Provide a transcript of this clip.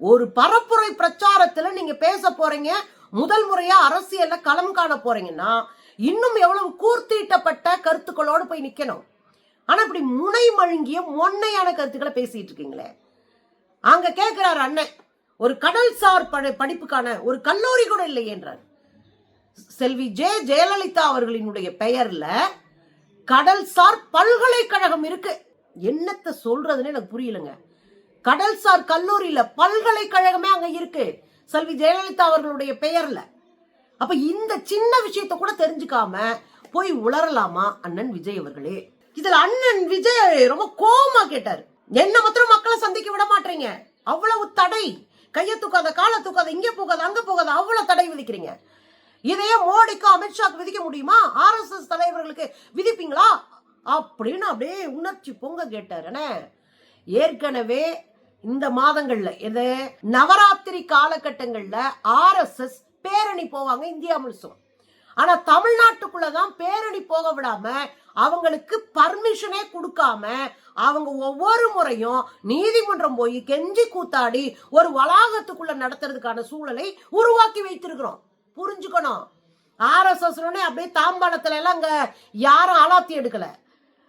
ஒரு பரப்புரை பிரச்சாரத்துல நீங்க பேச போறீங்க முதல் முறையா அரசியல்ல களம் காண போறீங்கன்னா இன்னும் எவ்வளவு கூர்த்தீட்டப்பட்ட கருத்துக்களோடு போய் நிக்கணும்? ஆனா இப்படி முனை மழுங்கிய மொன்னையான கருத்துக்களை பேசிட்டு இருக்கீங்களே. அங்க கேட்கிறார் அண்ணன் ஒரு கடல்சார் படிப்புக்கான ஒரு கல்லூரி கூட இல்லை என்றார் செல்வி ஜே. ஜெயலலிதா அவர்களினுடைய பெயர்ல கடல்சார் பல்கலைக்கழகம் இருக்கு. என்னத்தை சொல்றதுன்னு எனக்கு புரியலங்க. கடல்சார் கல்லூரியில பல்கலைக்கழகமே அங்க இருக்கு. செல்வி ஜெயலலிதா அவர்களுடைய பெயர்ல. அப்ப இந்த சின்ன விஷயத்த கூட தெரிஞ்சுக்காம போய் உளரலாமா அண்ணன் விஜய் அவர்களே? இதுல அண்ணன் விஜய் ரொம்ப கோவமா கேட்டாரு. என்ன மாத்திரம் மக்களை சந்திக்க விட மாட்டீங்க. அவ்வளவு தடை. கைய தூக்காத காலை தூக்காத இங்க போகாத அங்க போகாத அவ்வளவு தடை விதிக்கிறீங்க. இதையே மோடிக்கு அமித்ஷாக்கு விதிக்க முடியுமா? ஆர்எஸ்எஸ் தலைவர்களுக்கு விதிப்பீங்களா? அப்படின்னு அப்படியே உணர்ச்சி பொங்க கேட்டார். ஏற்கனவே இந்த மாதங்கள்ல இது நவராத்திரி காலகட்டங்கள்ல ஆர்எஸ்எஸ் பேரணி போவாங்க இந்தியா முழுசும். ஆனா தமிழ்நாட்டுக்குள்ளதான் பேரணி போக விடாம அவங்களுக்கு பர்மிஷனே கொடுக்காம அவங்க ஒவ்வொரு முறையும் நீதிமன்றம் போய் கெஞ்சி கூத்தாடி ஒரு வளாகத்துக்குள்ள நடத்துறதுக்கான சூழலை உருவாக்கி வைத்திருக்கிறோம். புரிஞ்சுக்கணும். ஆர்எஸ்எஸ் அப்படியே தாம்பாளத்துல எல்லாம் அங்க யாரும் அலாத்தி எடுக்கல.